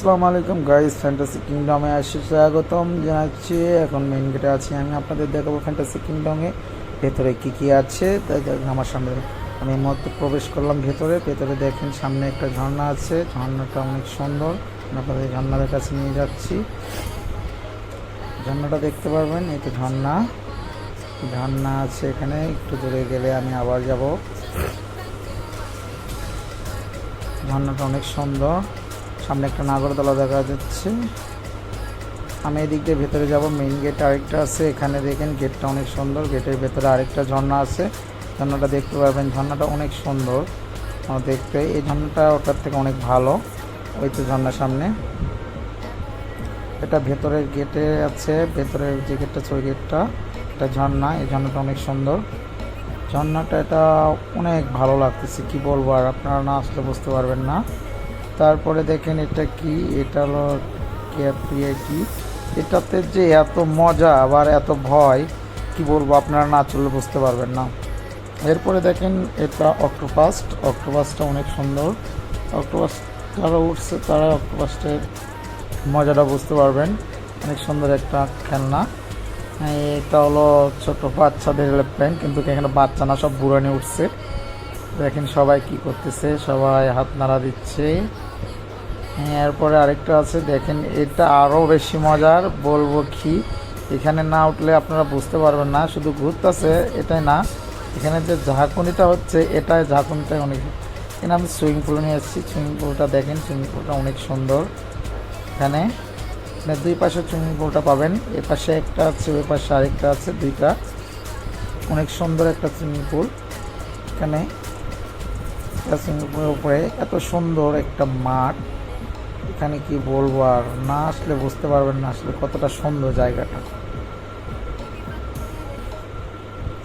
আসসালামু আলাইকুম guys fantasy কিংডমে আসি স্বাগতম জানাচ্ছি। এখন মেইন গেটে আছি আমি, আপনাদের দেখাবো ফ্যান্টাসি কিংডমে ভেতরে কি কি আছে। তাই আমার সামনে আমি মুহূর্তে প্রবেশ করলাম ভেতরে ভেতরে দেখেন সামনে একটা ঝর্ণা আছে। ঝর্ণাটা অনেক সুন্দর আপনাদের ঝর্ণার কাছে নিয়ে যাচ্ছি। ঝর্ণাটা দেখতে পারবেন, এই তো ঝর্ণা। ঝর্ণা আছে এখানে, একটু দূরে গেলে আমি আবার যাব। ঝর্ণাটা অনেক সুন্দর। সামনে একটা নাগরদোলা দেখা যাচ্ছে। আমি এদিক দিয়ে ভেতরে যাব মেইন গেট আরেকটা আছে। এখানে দেখেন গেটটা অনেক সুন্দর গেটের ভেতরে আরেকটা ঝর্ণা আছে। ঝর্ণাটা দেখতে পারবেন ঝর্ণাটা অনেক সুন্দর। দেখতে, এই ঝর্ণাটা ওটার থেকে অনেক ভালো। ওই তো ঝর্ণার সামনে। এটা ভেতরের গেটে আছে, ভেতরের যে গেটটা আছে, ওই গেটটা এটা ঝর্ণা, এই ঝর্ণাটা অনেক সুন্দর। ঝর্ণাটা এটা অনেক ভালো লাগতেছে, কি বলব আর আপনারা না আসলে বুঝতে পারবেন না। তারপরে দেখেন এটা কি? এটা হলো কি এটাতে যে এত মজা আবার এত ভয়, কি বলব আপনারা না চললে বুঝতে পারবেন না। এরপরে দেখেন এটা অক্টোপাস্ট। অক্টোপাসটা অনেক সুন্দর। অক্টোপাস যারা উঠছে তারা অক্টোপাসটের মজাটা বুঝতে পারবেন। অনেক সুন্দর একটা খেলনা। এটা হলো ছোট বাচ্চাদের এরোপ্লেন কিন্তু এখানে বাচ্চা না, সব বুড়ানি উঠছে দেখেন সবাই কি করতেছে সবাই হাত নাড়া দিচ্ছে। হ্যাঁ, এরপরে আরেকটা আছে দেখেন এটা আরও বেশি মজার বলব কি এখানে না উঠলে আপনারা বুঝতে পারবেন না শুধু ঘুরতেছে এটাই না এখানে যে ঝাঁকুনিটা হচ্ছে এটাই ঝাঁকুনিটাই অনেক। এখানে আমি সুইমিং পুল নিয়ে এসেছি সুইমিং পুলটা দেখেন সুইমিং পুলটা অনেক সুন্দর। এখানে দুই পাশে সুইমিং পুলটা পাবেন এ পাশে একটা আছে ওই পাশে আরেকটা আছে দুইটা। অনেক সুন্দর একটা সুইমিং পুল এখানে সুইমিং পুলের উপরে। এত সুন্দর একটা মাঠ। এখানে কি বলব আর? না আসলে বুঝতে পারবেন না আসলে কতটা সুন্দর জায়গাটা।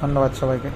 ধন্যবাদ সবাইকে।